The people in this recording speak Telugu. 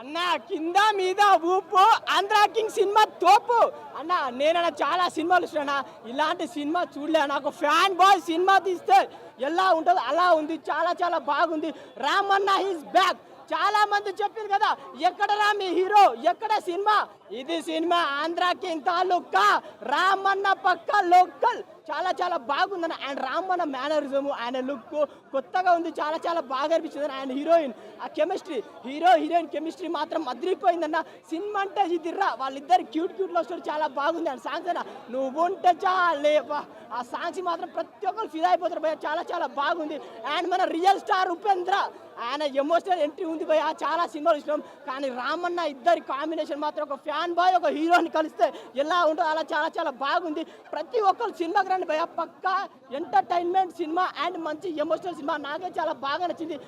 అన్న కింద మీద ఊపు ఆంధ్రా కింగ్ సినిమా తోపు. అన్న నేనన్నా చాలా సినిమాలు చూసినా ఇలాంటి సినిమా చూడలే నాకు ఫ్యాన్ బాయ్ సినిమా తీస్తే ఎలా ఉంటుందో అలా ఉంది చాలా చాలా బాగుంది. రామన్న హీస్ బ్యాక్ చాలా మంది చెప్పింది కదా ఎక్కడరా మీ హీరో ఎక్కడ సినిమా? ఇది సినిమా ఆంధ్రాకి తాలూకా రామన్న పక్క లోకల్. చాలా చాలా బాగుందని. ఆయన రామన్న మేనరిజం ఆయన లుక్ కొత్తగా ఉంది. చాలా చాలా బాగా అనిపించింది ఆయన హీరోయిన్ ఆ కెమిస్ట్రీ హీరో హీరోయిన్ కెమిస్ట్రీ మాత్రం అదిరిపోయిందన్న. సినిమా అంటే ఇది రా. వాళ్ళిద్దరు క్యూట్ క్యూట్ లవ్ స్టోరీ చాలా బాగుంది. ఆయన సాంగ్స్ అన్న నువ్వు ఉంటే చాలే ఆ సాంగ్స్ మాత్రం ప్రతి ఒక్కరు ఫిదా అయిపోతారు. చాలా చాలా బాగుంది. అండ్ మన రియల్ స్టార్ ఉపేంద్ర ఆయన ఎమోషనల్ ఎంట్రీ ఉంది భయ చాలా సినిమాలు ఇష్టం కానీ రామన్న ఇద్దరి కాంబినేషన్ మాత్రం ఒక ఫ్యాన్ బాయ్ ఒక హీరోని కలిస్తే ఎలా ఉంటుందో అలా చాలా చాలా బాగుంది. ప్రతి ఒక్కరు సినిమాకి రండి భయ పక్కా ఎంటర్టైన్మెంట్ సినిమా అండ్ మంచి ఎమోషనల్ సినిమా. నాకే చాలా బాగా నచ్చింది.